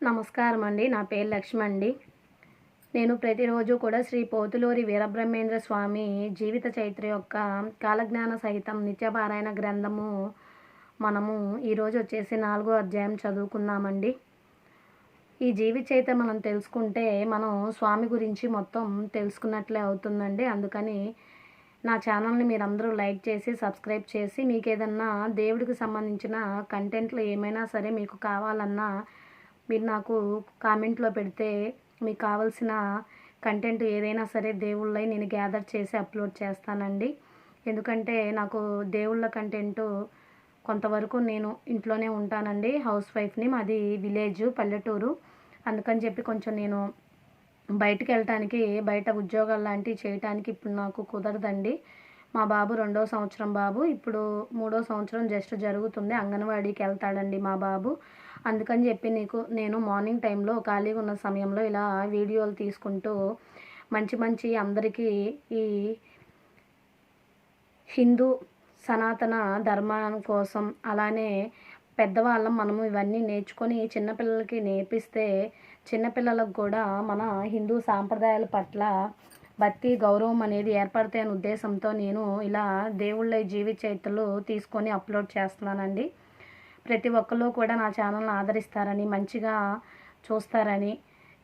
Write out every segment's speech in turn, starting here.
నమస్కారం అండి నా పేరు లక్ష్మి అండి నేను ప్రతిరోజు కూడా శ్రీ పోతులూరి వీరబ్రహ్మేంద్ర స్వామి జీవిత చైత్ర యొక్క కాలజ్ఞాన సహితం నిత్యపారాయణ గ్రంథము మనము ఈరోజు వచ్చేసి నాలుగో అధ్యాయం చదువుకుందామండి. ఈ జీవిత చైత్ర మనం తెలుసుకుంటే మనం స్వామి గురించి మొత్తం తెలుసుకున్నట్లే అవుతుందండి. అందుకని నా ఛానల్ని మీరు అందరూ లైక్ చేసి సబ్స్క్రైబ్ చేసి మీకు ఏదన్నా దేవుడికి సంబంధించిన కంటెంట్లు ఏమైనా సరే మీకు కావాలన్నా మీరు నాకు కామెంట్లో పెడితే మీకు కావాల్సిన కంటెంట్ ఏదైనా సరే దేవుళ్ళై నేను గ్యాదర్ చేసి అప్లోడ్ చేస్తానండి. ఎందుకంటే నాకు దేవుళ్ళ కంటెంట్ కొంతవరకు నేను ఇంట్లోనే ఉంటానండి. హౌస్ వైఫ్ని మాది విలేజ్ పల్లెటూరు. అందుకని చెప్పి కొంచెం నేను బయటకు వెళ్ళటానికి బయట ఉద్యోగాలు లాంటివి చేయటానికి ఇప్పుడు నాకు కుదరదండి. మా బాబు రెండో సంవత్సరం బాబు. ఇప్పుడు మూడో సంవత్సరం జస్ట్ జరుగుతుంది. అంగన్వాడీకి వెళ్తాడండి మా బాబు. అందుకని చెప్పి నీకు నేను మార్నింగ్ టైంలో ఖాళీగా ఉన్న సమయంలో ఇలా వీడియోలు తీసుకుంటూ మంచి మంచి అందరికీ ఈ హిందూ సనాతన ధర్మం కోసం అలానే పెద్దవాళ్ళం మనము ఇవన్నీ నేర్చుకొని చిన్నపిల్లలకి నేర్పిస్తే చిన్నపిల్లలకు కూడా మన హిందూ సాంప్రదాయాల పట్ల భక్తి గౌరవం అనేది ఏర్పడతాయి అనే ఉద్దేశంతో నేను ఇలా దేవుళ్ళ జీవిత చరిత్రలు తీసుకొని అప్లోడ్ చేస్తున్నానండి. ప్రతి ఒక్కరు కూడా నా ఛానల్ని ఆదరిస్తారని మంచిగా చూస్తారని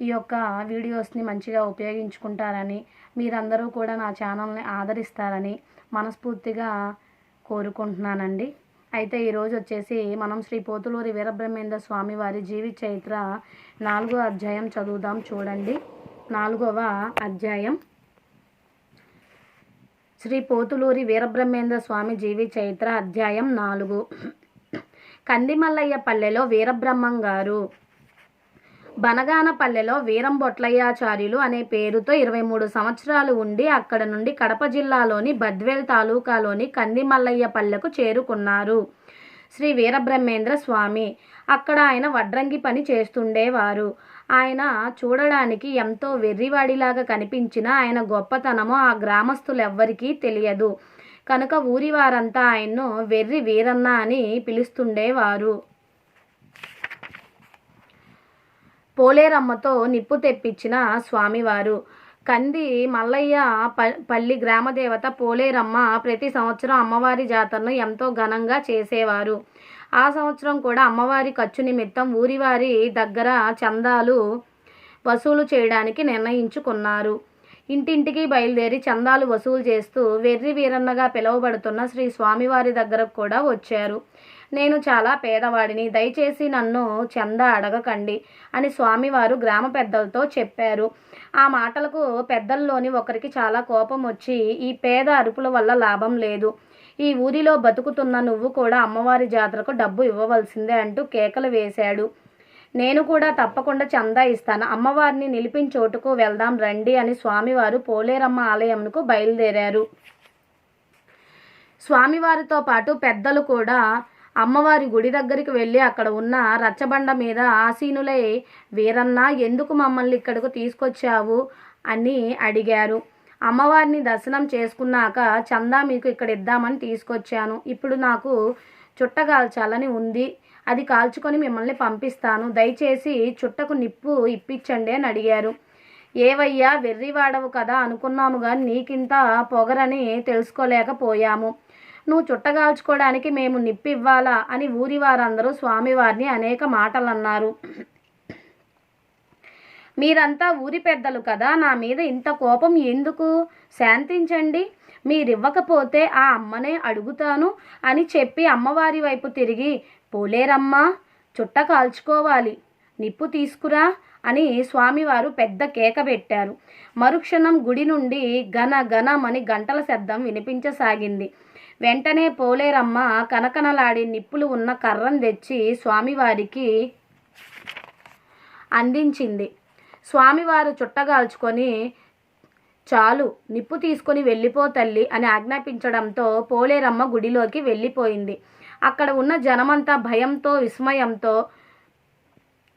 ఈ యొక్క వీడియోస్ని మంచిగా ఉపయోగించుకుంటారని మీరందరూ కూడా నా ఛానల్ని ఆదరిస్తారని మనస్ఫూర్తిగా కోరుకుంటున్నానండి. అయితే ఈరోజు వచ్చేసి మనం శ్రీ పోతులూరి వీరబ్రహ్మేంద్ర స్వామి వారి జీవిత చరిత్ర నాలుగో అధ్యాయం చదువుదాం చూడండి. నాలుగవ అధ్యాయం. శ్రీ పోతులూరి వీరబ్రహ్మేంద్ర స్వామి జీవి చరిత్ర అధ్యాయం నాలుగు. కందిమల్లయ్య పల్లెలో వీరబ్రహ్మం గారు. బనగానపల్లెలో వీరం బొట్లయ్యాచార్యులు అనే పేరుతో ఇరవై మూడు సంవత్సరాలు ఉండి అక్కడ నుండి కడప జిల్లాలోని బద్వేల్ తాలూకాలోని కందిమల్లయ్య పల్లెకు చేరుకున్నారు. శ్రీ వీరబ్రహ్మేంద్ర స్వామి. అక్కడ ఆయన వడ్రంగి పని చేస్తుండేవారు. ఆయన చూడడానికి ఎంతో వెర్రివాడిలాగా కనిపించిన ఆయన గొప్పతనమో ఆ గ్రామస్తులెవ్వరికీ తెలియదు. కనుక ఊరి వారంతా ఆయన్ను వెర్రి వీరన్న అని పిలుస్తుండేవారు. పోలేరమ్మతో నిప్పు తెప్పించిన స్వామివారు. కంది మల్లయ్య ప పల్లి గ్రామదేవత పోలేరమ్మ ప్రతి సంవత్సరం అమ్మవారి జాతరను ఎంతో ఘనంగా చేసేవారు. ఆ సంవత్సరం కూడా అమ్మవారి ఖర్చు నిమిత్తం ఊరివారి దగ్గర చందాలు వసూలు చేయడానికి నిర్ణయించుకున్నారు. ఇంటింటికి బయలుదేరి చందాలు వసూలు చేస్తూ వెర్రి వీరన్నగా పిలువబడుతున్న శ్రీ స్వామివారి దగ్గరకు కూడా వచ్చారు. నేను చాలా పేదవాడిని దయచేసి నన్ను చందా అడగకండి అని స్వామివారు గ్రామ పెద్దలతో చెప్పారు. ఆ మాటలకు పెద్దల్లోని ఒకరికి చాలా కోపం వచ్చి ఈ పేద అరుపుల వల్ల లాభం లేదు. ఈ ఊరిలో బతుకుతున్న నువ్వు కూడా అమ్మవారి జాతరకు డబ్బు ఇవ్వవలసిందే అంటూ కేకలు వేశాడు. నేను కూడా తప్పకుండా చందా ఇస్తాను. అమ్మవారిని నిలిపిన చోటుకు వెళ్దాం రండి అని స్వామివారు పోలేరమ్మ ఆలయంకు బయలుదేరారు. స్వామివారితో పాటు పెద్దలు కూడా అమ్మవారి గుడి దగ్గరికి వెళ్ళి అక్కడ ఉన్న రచ్చబండ మీద ఆసీనులై వీరన్న ఎందుకు మమ్మల్ని ఇక్కడకు తీసుకొచ్చావు? అని అడిగారు. అమ్మవారిని దర్శనం చేసుకున్నాక చందా మీకు ఇక్కడ ఇద్దామని తీసుకొచ్చాను. ఇప్పుడు నాకు చుట్టగాల్చాలని ఉంది. అది కాల్చుకొని మిమ్మల్ని పంపిస్తాను. దయచేసి చుట్టకు నిప్పు ఇప్పించండి అని అడిగారు. ఏవయ్యా వెర్రివాడవు కదా అనుకున్నాము కానీ నీకింత పొగరని తెలుసుకోలేకపోయాము. నువ్వు చుట్టగాల్చుకోవడానికి మేము నిప్పివ్వాలా అని ఊరి వారందరూ స్వామివారిని అనేక మాటలు అన్నారు మీరంతా ఊరి పెద్దలు కదా నా మీద ఇంత కోపం ఎందుకు? శాంతించండి. మీరివ్వకపోతే ఆ అమ్మనే అడుగుతాను అని చెప్పి అమ్మవారి వైపు తిరిగి పోలేరమ్మా చుట్ట కాల్చుకోవాలి. నిప్పు తీసుకురా అని స్వామివారు పెద్ద కేక పెట్టారు. మరుక్షణం గుడి నుండి ఘన ఘనమని గంటల శబ్దం వినిపించసాగింది. వెంటనే పోలేరమ్మ కనకనలాడి నిప్పులు ఉన్న కర్రను తెచ్చి స్వామివారికి అందించింది. స్వామివారు చుట్టగాల్చుకొని చాలు నిప్పు తీసుకొని వెళ్ళిపో తల్లి అని ఆజ్ఞాపించడంతో పోలేరమ్మ గుడిలోకి వెళ్ళిపోయింది. అక్కడ ఉన్న జనమంతా భయంతో విస్మయంతో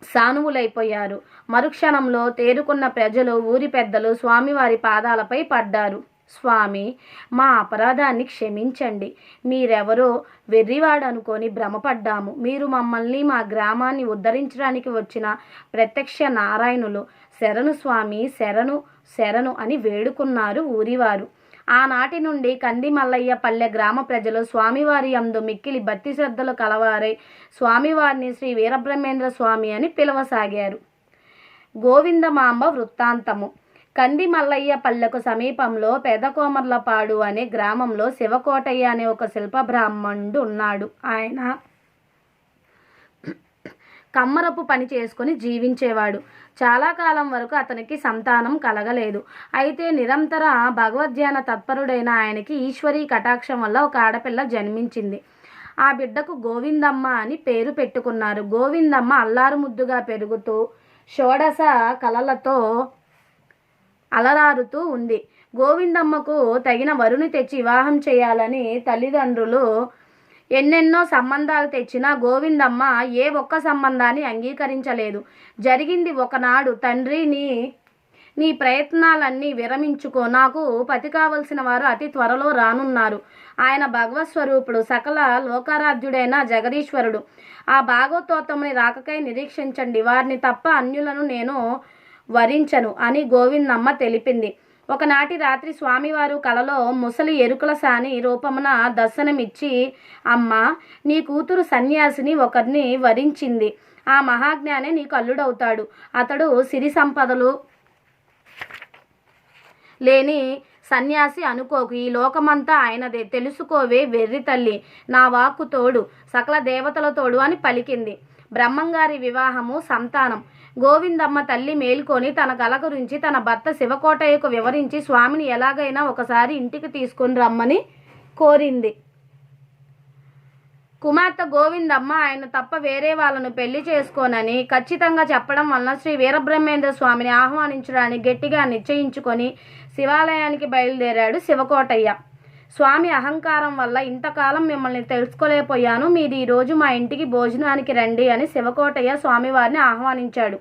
సానువులైపోయారు. మరుక్షణంలో తేరుకున్న ప్రజలు ఊరి పెద్దలు స్వామివారి పాదాలపై పడ్డారు. స్వామి మా అపరాధాన్ని క్షమించండి. మీరెవరో వెర్రివాడు అనుకొని భ్రమపడ్డాము. మీరు మమ్మల్ని మా గ్రామాన్ని ఉద్ధరించడానికి వచ్చిన ప్రత్యక్ష నారాయణులు. శరణు స్వామి శరణు శరణు అని వేడుకున్నారు ఊరివారు. ఆనాటి నుండి కంది మల్లయ్య పల్లె గ్రామ ప్రజలు స్వామివారి అందు మిక్కిలి భక్తి శ్రద్ధలు కలవారై స్వామివారిని శ్రీ వీరబ్రహ్మేంద్ర స్వామి అని పిలవసాగారు. గోవిందమాంబ వృత్తాంతము. కంది మల్లయ్య పల్లెకు సమీపంలో పెదకోమర్లపాడు అనే గ్రామంలో శివకోటయ్య అనే ఒక శిల్ప బ్రాహ్మణుడు ఉన్నాడు. ఆయన కమ్మరపు పని చేసుకొని జీవించేవాడు. చాలా కాలం వరకు అతనికి సంతానం కలగలేదు. అయితే నిరంతర భగవద్ధ్యాన తత్పరుడైన ఆయనకి ఈశ్వరీ కటాక్షం వల్ల ఒక ఆడపిల్ల జన్మించింది. ఆ బిడ్డకు గోవిందమ్మ అని పేరు పెట్టుకున్నారు. గోవిందమ్మ అల్లారు ముద్దుగా పెరుగుతూ షోడశ కలలతో అలరారుతూ ఉంది. గోవిందమ్మకు తగిన వరుని తెచ్చి వివాహం చేయాలని తల్లిదండ్రులు ఎన్నెన్నో సంబంధాలు తెచ్చినా గోవిందమ్మ ఏ ఒక్క సంబంధాన్ని అంగీకరించలేదు. జరిగింది ఒకనాడు తండ్రి నీ నీ ప్రయత్నాలన్నీ విరమించుకో. నాకు పతి కావలసిన వారు అతి త్వరలో రానున్నారు. ఆయన భగవత్స్వరూపుడు సకల లోకారాధ్యుడైన జగదీశ్వరుడు. ఆ భాగవతోత్తముని రాకకై నిరీక్షించండి. వారిని తప్ప అన్యులను నేను వరించను అని గోవిందమ్మ తెలిపింది. ఒకనాటి రాత్రి స్వామివారు కలలో ముసలి ఎరుకుల సాని రూపమున దర్శనమిచ్చి అమ్మ నీ కూతురు సన్యాసిని ఒకరిని వరించింది. ఆ మహాజ్ఞానే నీకు అల్లుడవుతాడు. అతడు సిరి సంపదలు లేని సన్యాసి అనుకోకు. ఈ లోకమంతా ఆయనదే. తెలుసుకోవే వెర్రి తల్లి. నా వాక్కు తోడు. సకల దేవతల తోడు అని పలికింది. బ్రహ్మంగారి వివాహము సంతానం. గోవిందమ్మ తల్లి మేల్కొని తన కల గురించి తన భర్త శివకోటయ్యకు వివరించి స్వామిని ఎలాగైనా ఒకసారి ఇంటికి తీసుకొని రమ్మని కోరింది. కుమార్తె గోవిందమ్మ ఆయన తప్ప వేరే వాళ్ళను పెళ్ళి చేసుకోనని ఖచ్చితంగా చెప్పడం వలన శ్రీ వీరబ్రహ్మేంద్ర స్వామిని ఆహ్వానించడానికి గట్టిగా నిశ్చయించుకొని శివాలయానికి బయలుదేరాడు శివకోటయ్య. స్వామి అహంకారం వల్ల ఇంతకాలం మిమ్మల్ని తెలుసుకోలేకపోయాను మీరు ఈరోజు మా ఇంటికి భోజనానికి రండి అని శివకోటయ్య స్వామివారిని ఆహ్వానించాడు.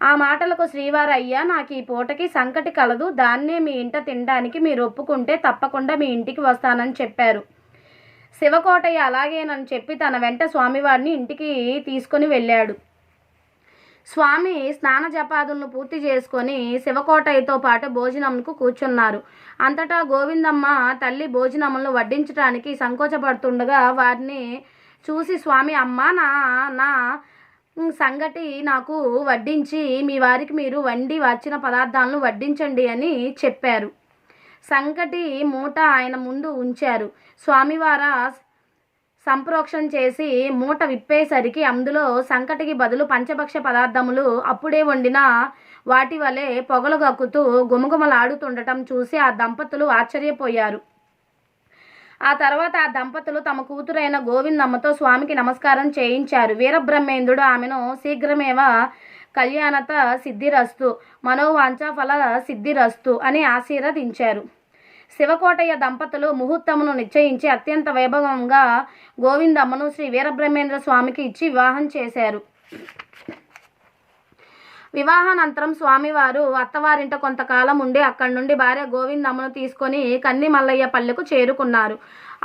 ఆ మాటలకు శ్రీవారయ్య నాకు ఈ పూటకి సంకటి కలదు. దాన్నే మీ ఇంట తినడానికి మీరు ఒప్పుకుంటే తప్పకుండా మీ ఇంటికి వస్తానని చెప్పారు. శివకోటయ్య అలాగేనని చెప్పి తన వెంట స్వామివారిని ఇంటికి తీసుకొని వెళ్ళాడు. స్వామి స్నాన జపాదులను పూర్తి చేసుకొని శివకోటయ్యతో పాటు భోజనంకు కూర్చున్నారు. అంతటా గోవిందమ్మ తల్లి భోజనములను వడ్డించడానికి సంకోచపడుతుండగా వారిని చూసి స్వామి అమ్మ నా నా సంగటి నాకు వడ్డించి మీ వారికి మీరు వండి వచ్చిన పదార్థాలను వడ్డించండి అని చెప్పారు. సంకటి మూట ఆయన ముందు ఉంచారు. స్వామివార సంప్రోక్షణ చేసి మూట విప్పేసరికి అందులో సంకటికి బదులు పంచభక్ష పదార్థములు అప్పుడే వండిన వాటి వలె పొగలు గక్కుతూ గుమగుమలాడుతుండటం చూసి ఆ దంపతులు ఆశ్చర్యపోయారు. ఆ తర్వాత ఆ దంపతులు తమ కూతురైన గోవిందమ్మతో స్వామికి నమస్కారం చేయించారు. వీరబ్రహ్మేంద్రుడు ఆమెను శీఘ్రమేవ కళ్యాణత సిద్ధిరస్తు మనోవాంఛ ఫల సిద్ధిరస్తు అని ఆశీర్వదించారు. శివకోటయ్య దంపతులు ముహూర్తమును నిశ్చయించి అత్యంత వైభవంగా గోవిందమ్మను శ్రీ వీరబ్రహ్మేంద్ర స్వామికి ఇచ్చి వివాహం చేశారు. వివాహానంతరం స్వామివారు అత్తవారింట కొంతకాలం ఉండి అక్కడి నుండి భార్య గోవిందమ్మను తీసుకొని కన్ని మల్లయ్య పల్లెకు చేరుకున్నారు.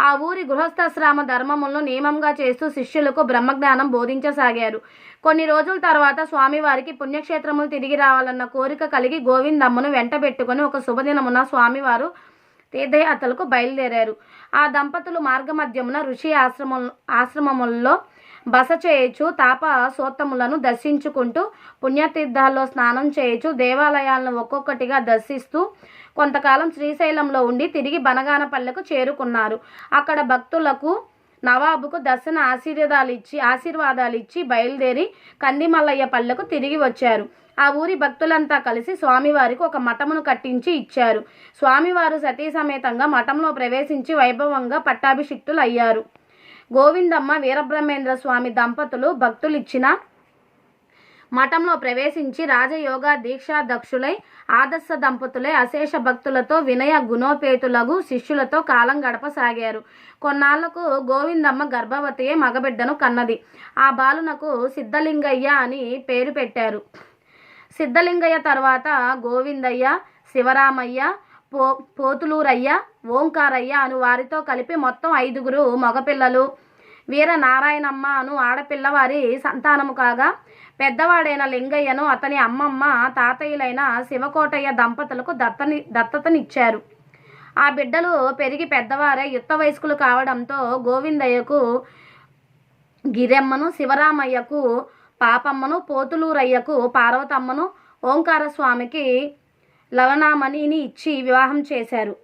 ఆ ఊరి గృహస్థాశ్రమ ధర్మములను నియమంగా చేస్తూ శిష్యులకు బ్రహ్మజ్ఞానం బోధించసాగారు. కొన్ని రోజుల తర్వాత స్వామివారికి పుణ్యక్షేత్రములు తిరిగి రావాలన్న కోరిక కలిగి గోవిందమ్మను వెంటబెట్టుకొని ఒక శుభదినమున స్వామివారు తీర్థయాత్రలకు బయలుదేరారు. ఆ దంపతులు మార్గమధ్యమున ఋషి ఆశ్రమం ఆశ్రమముల్లో బస చేయొచ్చు తాప సోత్తములను దర్శించుకుంటూ పుణ్యతీర్థాల్లో స్నానం చేయొచ్చు దేవాలయాలను ఒక్కొక్కటిగా దర్శిస్తూ కొంతకాలం శ్రీశైలంలో ఉండి తిరిగి బనగానపల్లెకు చేరుకున్నారు. అక్కడ భక్తులకు నవాబుకు దర్శన ఆశీర్వాదాలు ఇచ్చి ఆశీర్వాదాలు ఇచ్చి బయలుదేరి కందిమల్లయ్య పల్లెకు తిరిగి వచ్చారు. ఆ ఊరి భక్తులంతా కలిసి స్వామివారికి ఒక మఠమును కట్టించి ఇచ్చారు. స్వామివారు సతీ సమేతంగా మఠంలో ప్రవేశించి వైభవంగా పట్టాభిషిక్తులు అయ్యారు గోవిందమ్మ వీరబ్రహ్మేంద్ర స్వామి దంపతులు భక్తులిచ్చిన మఠంలో ప్రవేశించి రాజయోగ దీక్షా దక్షులై ఆదర్శ దంపతులై అశేష భక్తులతో వినయ గుణోపేతులగు శిష్యులతో కాలం గడపసాగారు. కొన్నాళ్ళకు గోవిందమ్మ గర్భవతియే మగబిడ్డను కన్నది. ఆ బాలునకు సిద్ధలింగయ్య అని పేరు పెట్టారు. సిద్ధలింగయ్య తర్వాత గోవిందయ్య శివరామయ్య పో పోతులూరయ్య ఓంకారయ్య అను వారితో కలిపి మొత్తం ఐదుగురు మగపిల్లలు. వీర నారాయణమ్మ అను ఆడపిల్లవారి సంతానము కాగా పెద్దవాడైన లింగయ్యను అతని అమ్మమ్మ తాతయ్యలైన శివకోటయ్య దంపతులకు దత్తని దత్తతనిచ్చారు. ఆ బిడ్డలు పెరిగి పెద్దవారే యుక్త వయస్కులు కావడంతో గోవిందయ్యకు గిరెమ్మను శివరామయ్యకు పాపమ్మను పోతులూరయ్యకు పార్వతమ్మను ఓంకార స్వామికి లవణామణిని ఇచ్చి వివాహం చేశారు.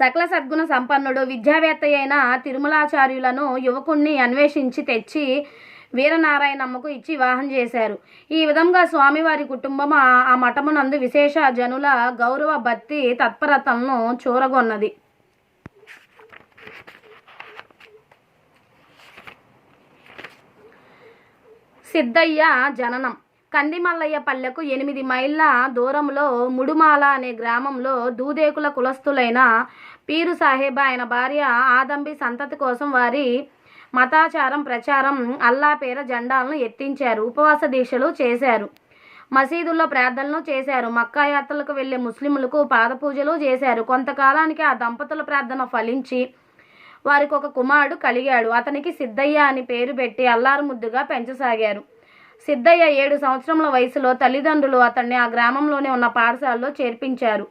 సకల సద్గుణ సంపన్నుడు విద్యావేత్త అయిన తిరుమలాచార్యులను యువకుణ్ణి అన్వేషించి తెచ్చి వీరనారాయణమ్మకు ఇచ్చి వివాహం చేశారు. ఈ విధంగా స్వామివారి కుటుంబం ఆ మఠమునందు విశేష జనుల గౌరవ భక్తి తత్పరతలను చూరగొన్నది. సిద్ధయ్య జననం. కందిమల్లయ్య పల్లెకు ఎనిమిది మైళ్ళ దూరంలో ముడుమాల అనే గ్రామంలో దూదేకుల కులస్తులైన పీరు సాహెబ్ ఆయన భార్య ఆదంబి సంతతి కోసం వారి మతాచారం ప్రచారం అల్లా పేర జెండాలను ఎత్తించారు ఉపవాస దీక్షలు చేశారు మసీదుల్లో ప్రార్థనలు చేశారు మక్కా యాత్రలకు వెళ్ళే ముస్లింలకు పాదపూజలు చేశారు. కొంతకాలానికి ఆ దంపతుల ప్రార్థన ఫలించి వారికి ఒక కుమారుడు కలిగాడు. అతనికి సిద్ధయ్య అని పేరు పెట్టి అల్లారు ముద్దుగా పెంచసాగారు. సిద్ధయ్య ఏడు సంవత్సరముల వయసులో తల్లిదండ్రులు అతన్ని ఆ గ్రామంలోనే ఉన్న పాఠశాలలో చేర్పించారు.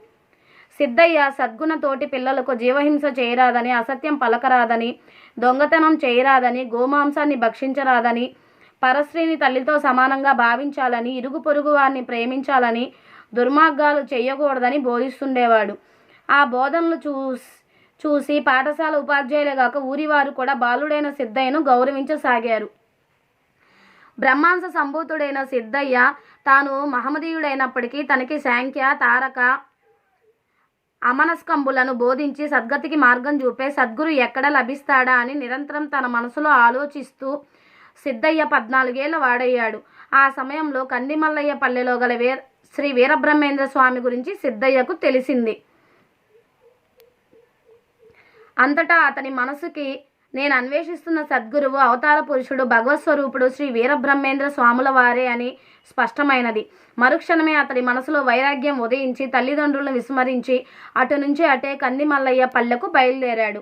సిద్ధయ్య సద్గుణ తోటి పిల్లలకు జీవహింస చేయరాదని అసత్యం పలకరాదని దొంగతనం చేయరాదని గోమాంసాన్ని భక్షించరాదని పరశ్రీని తల్లితో సమానంగా భావించాలని ఇరుగు పొరుగు వారిని ప్రేమించాలని దుర్మార్గాలు చేయకూడదని బోధిస్తుండేవాడు. ఆ బోధనలు చూసి చూసి పాఠశాల ఉపాధ్యాయులే కాక ఊరివారు కూడా బాలుడైన సిద్ధయ్యను గౌరవించసాగారు. బ్రహ్మాంస సంభూతుడైన సిద్ధయ్య తాను మహమదీయుడైనప్పటికీ తనకి శాంఖ్య తారక అమనస్కంబులను బోధించి సద్గతికి మార్గం చూపే సద్గురు ఎక్కడ లభిస్తాడా అని నిరంతరం తన మనసులో ఆలోచిస్తూ సిద్ధయ్య పద్నాలుగేళ్ళ వాడయ్యాడు. ఆ సమయంలో కందిమల్లయ్య పల్లెలో గల వీర శ్రీ వీరబ్రహ్మేంద్ర స్వామి గురించి సిద్ధయ్యకు తెలిసింది. అంతటా అతని మనసుకి నేను అన్వేషిస్తున్న సద్గురువు అవతార పురుషుడు భగవత్ స్వరూపుడు శ్రీ వీరబ్రహ్మేంద్ర స్వాముల వారే అని స్పష్టమైనది. మరుక్షణమే అతని మనసులో వైరాగ్యం ఉదయించి తల్లిదండ్రులను విస్మరించి అటు నుంచి అటే కందిమల్లయ్య పల్లెకు బయలుదేరాడు.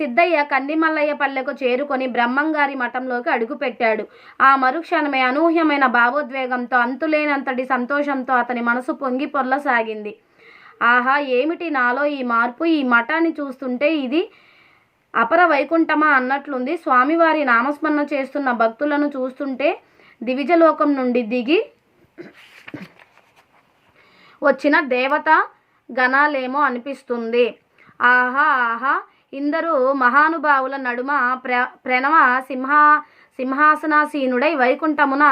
సిద్ధయ్య కందిమల్లయ్య పల్లెకు చేరుకొని బ్రహ్మంగారి మఠంలోకి అడుగుపెట్టాడు. ఆ మరుక్షణమే అనూహ్యమైన భావోద్వేగంతో అంతులేనంతటి సంతోషంతో అతని మనసు పొంగి పొర్లసాగింది. ఆహా ఏమిటి నాలో ఈ మార్పు? ఈ మఠాన్ని చూస్తుంటే ఇది అపర వైకుంఠమా అన్నట్లుంది. స్వామివారి నామస్మరణ చేస్తున్న భక్తులను చూస్తుంటే దివిజలోకం నుండి దిగి వచ్చిన దేవత గణాలేమో అనిపిస్తుంది. ఆహా ఆహా ఇందరూ మహానుభావుల నడుమ ప్ర ప్రణవ సింహ సింహాసనాసీనుడై వైకుంఠమున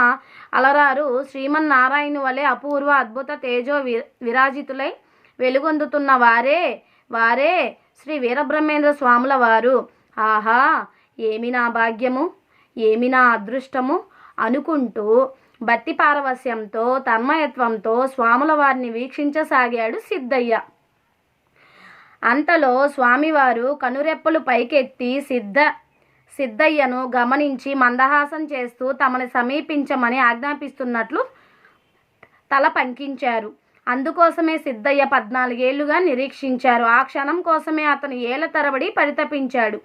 అలరారు. శ్రీమన్నారాయణు వలె అపూర్వ అద్భుత తేజో వి విరాజితులై వెలుగొందుతున్న వారే వారే శ్రీ వీరబ్రహ్మేంద్ర స్వాముల వారు. ఆహా ఏమి నా భాగ్యము? ఏమి నా అదృష్టము? అనుకుంటూ భక్తి పారవస్యంతో తన్మయత్వంతో స్వాముల వారిని వీక్షించసాగాడు సిద్ధయ్య. అంతలో స్వామివారు కనురెప్పలు పైకెత్తి సిద్ధ సిద్ధయ్యను గమనించి మందహాసం చేస్తూ తమని సమీపించమని ఆజ్ఞాపిస్తున్నట్లు తల పంకించారు. అందుకోసమే సిద్ధయ్య పద్నాలుగేళ్ళుగా నిరీక్షించారు. ఆ క్షణం కోసమే అతను ఏళ్ళ తరబడి పరితపించాడు.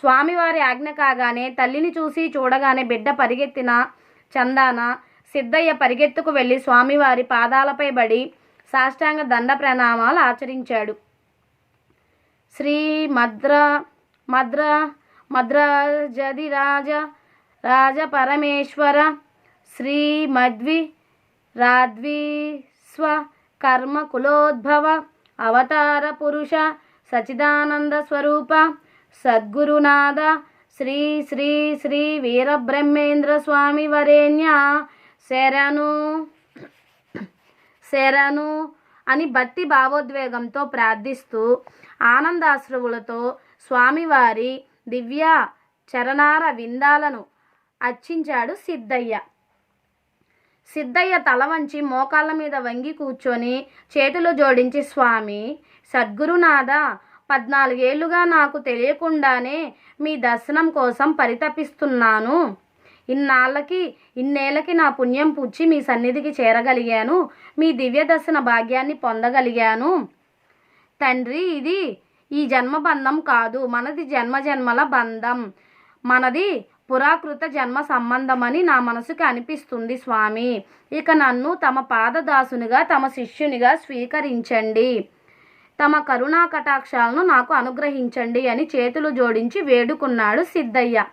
స్వామివారి ఆజ్ఞ కాగానే తల్లిని చూసి చూడగానే బిడ్డ పరిగెత్తిన చందాన సిద్ధయ్య పరిగెత్తుకు వెళ్ళి స్వామివారి పాదాలపై బడి సాష్టాంగ దండ ప్రణామాలు ఆచరించాడు. శ్రీ మద్ర మద్ర మద్రాజది రాజ రాజ పరమేశ్వర శ్రీ మద్వి రాద్వి కర్మ కులోద్భవ అవతార పురుష సచిదానంద స్వరూప సద్గురునాథ శ్రీ శ్రీ శ్రీ వీరబ్రహ్మేంద్ర స్వామి వరేణ్య శరణు. శరణు అని భక్తి భావోద్వేగంతో ప్రార్థిస్తూ ఆనందాశ్రువులతో స్వామివారి దివ్య చరణార విందాలను అర్చించాడు సిద్ధయ్య. సిద్ధయ్య తల వంచి మోకాళ్ళ మీద వంగి కూర్చొని చేతులు జోడించి స్వామి సద్గురునాథ పద్నాలుగేళ్ళుగా నాకు తెలియకుండానే మీ దర్శనం కోసం పరితపిస్తున్నాను. ఇన్నాళ్ళకి ఇన్నేళ్ళకి నా పుణ్యం పుచ్చి మీ సన్నిధికి చేరగలిగాను. మీ దివ్య దర్శన భాగ్యాన్ని పొందగలిగాను. తండ్రి ఇది ఈ జన్మ బంధం కాదు. మనది జన్మ జన్మల బంధం. మనది పురాకృత జన్మ సంబంధమని నా మనసుకి అనిపిస్తుంది స్వామి. ఇక నన్ను తమ పాదదాసునిగా తమ శిష్యునిగా స్వీకరించండి. తమ కరుణా కటాక్షాలను నాకు అనుగ్రహించండి అని చేతులు జోడించి వేడుకున్నాడు సిద్ధయ్య.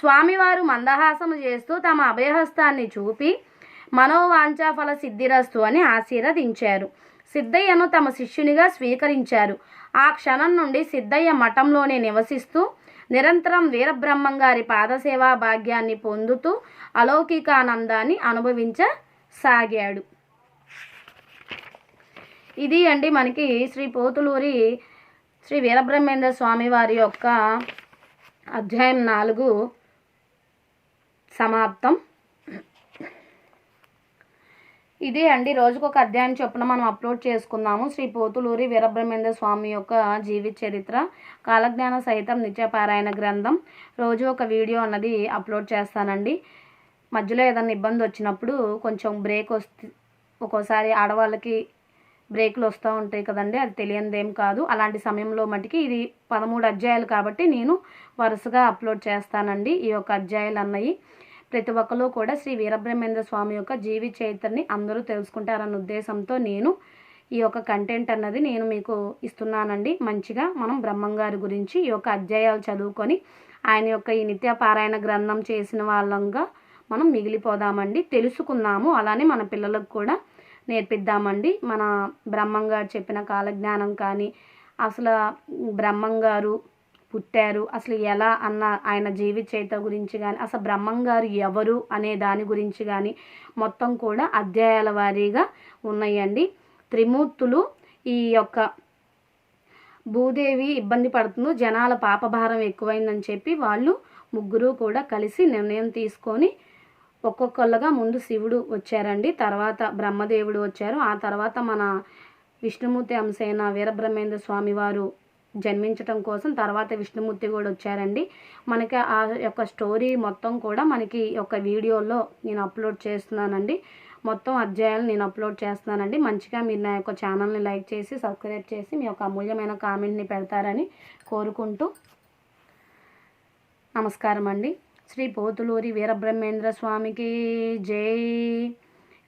స్వామివారు మందహాసము చేస్తూ తమ అభయహస్తాన్ని చూపి మనోవాంఛాఫల సిద్ధిరస్తు అని ఆశీర్వదించారు. సిద్ధయ్యను తమ శిష్యునిగా స్వీకరించారు. ఆ క్షణం నుండి సిద్ధయ్య మఠంలోనే నివసిస్తూ నిరంతరం వీరబ్రహ్మం గారి పాదసేవా భాగ్యాన్ని పొందుతూ అలౌకికానందాన్ని అనుభవించసాగాడు. ఇది అండి మనకి శ్రీ పోతులూరి శ్రీ వీరబ్రహ్మేంద్ర స్వామి వారి యొక్క అధ్యాయం నాలుగు సమాప్తం. ఇదే అండి. రోజుకు ఒక అధ్యాయం చొప్పున మనం అప్లోడ్ చేసుకుందాము. శ్రీ పోతులూరి వీరబ్రహ్మేంద్ర స్వామి యొక్క జీవిత చరిత్ర కాలజ్ఞాన సహితం నిత్యపారాయణ గ్రంథం. రోజు ఒక వీడియో అన్నది అప్లోడ్ చేస్తానండి. మధ్యలో ఏదైనా ఇబ్బంది వచ్చినప్పుడు కొంచెం బ్రేక్ వస్తే ఒక్కోసారి ఆడవాళ్ళకి బ్రేకులు వస్తూ ఉంటాయి కదండి. అది తెలియనిదేం కాదు. అలాంటి సమయంలో మటుకి ఇది పదమూడు అధ్యాయాలు కాబట్టి నేను వరుసగా అప్లోడ్ చేస్తానండి ఈ యొక్క అధ్యాయాలు అన్నవి ప్రతి ఒక్కరు కూడా శ్రీ వీరబ్రహ్మేంద్ర స్వామి యొక్క జీవి చరిత్రని అందరూ తెలుసుకుంటారన్న ఉద్దేశంతో నేను ఈ యొక్క కంటెంట్ అన్నది నేను మీకు ఇస్తున్నానండి. మంచిగా మనం బ్రహ్మంగారి గురించి ఈ యొక్క అధ్యాయాలు చదువుకొని ఆయన యొక్క ఈ నిత్య పారాయణ గ్రంథం చేసిన వాళ్ళంగా మనం మిగిలిపోదామండి. తెలుసుకుందాము. అలానే మన పిల్లలకు కూడా నేర్పిద్దామండి. మన బ్రహ్మంగారు చెప్పిన కాలజ్ఞానం కానీ అసలు బ్రహ్మంగారు పుట్టారు. అసలు ఎలా అన్న ఆయన జీవిత చరిత్ర గురించి కానీ అసలు బ్రహ్మంగారు ఎవరు అనే దాని గురించి కానీ మొత్తం కూడా అధ్యాయాల వారీగా ఉన్నాయండి. త్రిమూర్తులు ఈ యొక్క భూదేవి ఇబ్బంది పడుతుంది జనాల పాపభారం ఎక్కువైందని చెప్పి వాళ్ళు ముగ్గురు కూడా కలిసి నిర్ణయం తీసుకొని ఒక్కొక్కళ్ళుగా ముందు శివుడు వచ్చారండి. తర్వాత బ్రహ్మదేవుడు వచ్చారు. ఆ తర్వాత మన విష్ణుమూర్తి అంశైన వీరబ్రహ్మేంద్ర స్వామి వారు జన్మించటం కోసం తర్వాత విష్ణుమూర్తి కూడా వచ్చారండి. మనకి ఆ యొక్క స్టోరీ మొత్తం కూడా మనకి ఒక వీడియోలో నేను అప్లోడ్ చేస్తున్నానండి. మొత్తం అధ్యాయాలు నేను అప్లోడ్ చేస్తున్నానండి. మంచిగా మీరు నా యొక్క ఛానల్ని లైక్ చేసి సబ్స్క్రైబ్ చేసి మీ యొక్క అమూల్యమైన కామెంట్ని పెడతారని కోరుకుంటూ నమస్కారం అండి శ్రీ పోతులూరి వీరబ్రహ్మేంద్ర స్వామికి జై.